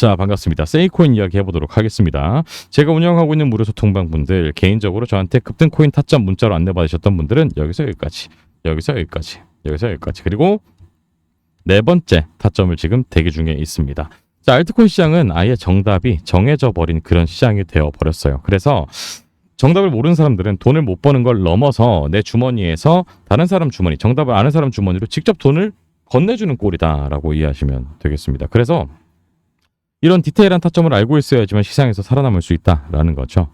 자, 반갑습니다. 세이코인 이야기 해보도록 하겠습니다. 제가 운영하고 있는 무료 소통방 분들, 개인적으로 저한테 급등 코인 타점 문자로 안내받으셨던 분들은 여기서 여기까지, 여기서 여기까지, 여기서 여기까지. 그리고 네 번째 타점을 지금 대기 중에 있습니다. 자, 알트코인 시장은 아예 정답이 정해져 버린 그런 시장이 되어 버렸어요. 그래서 정답을 모르는 사람들은 돈을 못 버는 걸 넘어서 내 주머니에서 다른 사람 주머니, 정답을 아는 사람 주머니로 직접 돈을 건네주는 꼴이다라고 이해하시면 되겠습니다. 그래서 이런 디테일한 타점을 알고 있어야지만 시장에서 살아남을 수 있다라는 거죠.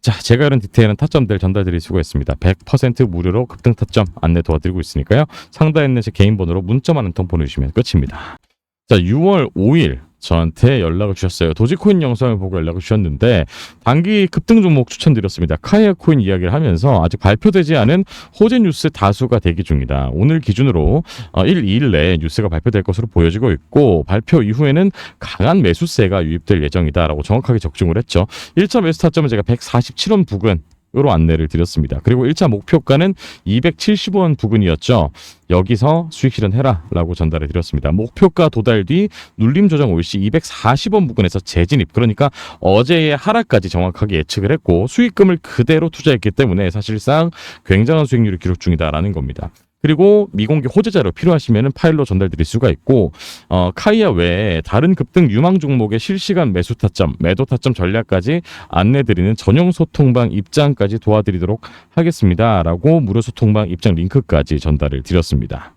자, 제가 이런 디테일한 타점들 전달드릴 수가 있습니다. 100% 무료로 급등 타점 안내 도와드리고 있으니까요. 상단에 있는 제 개인 번호로 문자만 한 통 보내주시면 끝입니다. 자, 6월 5일 저한테 연락을 주셨어요. 도지코인 영상을 보고 연락을 주셨는데 단기 급등 종목 추천드렸습니다. 카이아 코인 이야기를 하면서 아직 발표되지 않은 호재 뉴스 다수가 대기 중이다. 오늘 기준으로 어, 1, 2일 내에 뉴스가 발표될 것으로 보여지고 있고 발표 이후에는 강한 매수세가 유입될 예정이다라고 정확하게 적중을 했죠. 1차 매수 타점은 제가 147원 부근 으로 안내를 드렸습니다. 그리고 1차 목표가는 270원 부근이었죠. 여기서 수익 실현해라 라고 전달해 드렸습니다. 목표가 도달 뒤 눌림 조정 올시 240원 부근에서 재진입. 그러니까 어제의 하락까지 정확하게 예측을 했고 수익금을 그대로 투자했기 때문에 사실상 굉장한 수익률을 기록 중이다라는 겁니다. 그리고 미공개 호재 자료 필요하시면 파일로 전달드릴 수가 있고 어, 카이아 외에 다른 급등 유망 종목의 실시간 매수 타점, 매도 타점 전략까지 안내드리는 전용 소통방 입장까지 도와드리도록 하겠습니다 라고 무료 소통방 입장 링크까지 전달을 드렸습니다.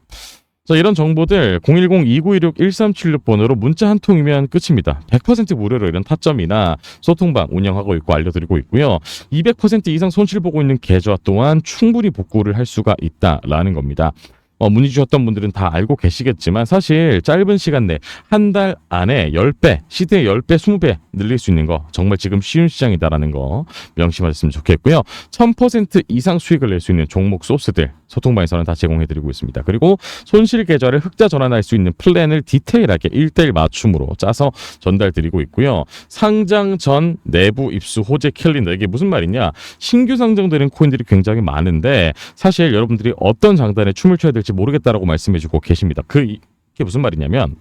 자, 이런 정보들 010-2916-1376번으로 문자 한 통이면 끝입니다. 100% 무료로 이런 타점이나 소통방 운영하고 있고 알려드리고 있고요. 200% 이상 손실 보고 있는 계좌 또한 충분히 복구를 할 수가 있다라는 겁니다. 어, 문의 주셨던 분들은 다 알고 계시겠지만 사실 짧은 시간 내 한 달 안에 10배, 시대의 10배, 20배 늘릴 수 있는 거 정말 지금 쉬운 시장이다라는 거 명심하셨으면 좋겠고요. 1000% 이상 수익을 낼 수 있는 종목 소스들 소통방에서는 다 제공해드리고 있습니다. 그리고 손실 계좌를 흑자 전환할 수 있는 플랜을 디테일하게 1대1 맞춤으로 짜서 전달드리고 있고요. 상장 전 내부 입수 호재 캘린더 이게 무슨 말이냐? 신규 상장되는 코인들이 굉장히 많은데 사실 여러분들이 어떤 장단에 춤을 춰야 될지 모르겠다라고 말씀해주고 계십니다. 그 이- 이게 무슨 말이냐면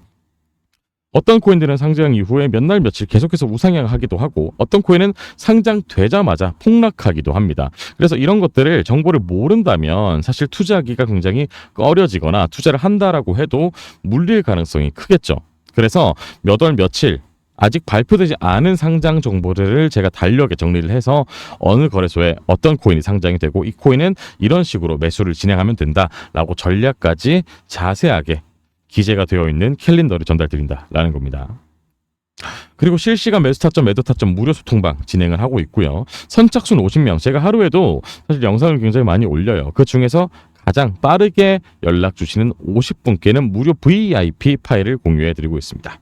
어떤 코인들은 상장 이후에 몇 날 며칠 계속해서 우상향하기도 하고 어떤 코인은 상장되자마자 폭락하기도 합니다. 그래서 이런 것들을 정보를 모른다면 사실 투자하기가 굉장히 꺼려지거나 투자를 한다라고 해도 물릴 가능성이 크겠죠. 그래서 몇 월 며칠 아직 발표되지 않은 상장 정보들을 제가 달력에 정리를 해서 어느 거래소에 어떤 코인이 상장이 되고 이 코인은 이런 식으로 매수를 진행하면 된다라고 전략까지 자세하게 기재가 되어 있는 캘린더를 전달드린다라는 겁니다. 그리고 실시간 매수 타점, 매도 타점 무료 소통방 진행을 하고 있고요. 선착순 50명. 제가 하루에도 사실 영상을 굉장히 많이 올려요. 그 중에서 가장 빠르게 연락 주시는 50분께는 무료 VIP 파일을 공유해 드리고 있습니다.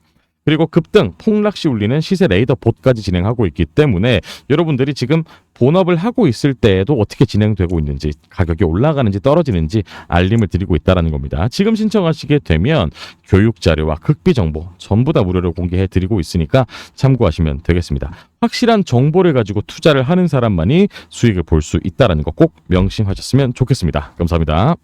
그리고 급등, 폭락시 울리는 시세 레이더 봇까지 진행하고 있기 때문에 여러분들이 지금 본업을 하고 있을 때에도 어떻게 진행되고 있는지, 가격이 올라가는지 떨어지는지 알림을 드리고 있다는 겁니다. 지금 신청하시게 되면 교육 자료와 극비 정보 전부 다 무료로 공개해 드리고 있으니까 참고하시면 되겠습니다. 확실한 정보를 가지고 투자를 하는 사람만이 수익을 볼 수 있다는 거 꼭 명심하셨으면 좋겠습니다. 감사합니다.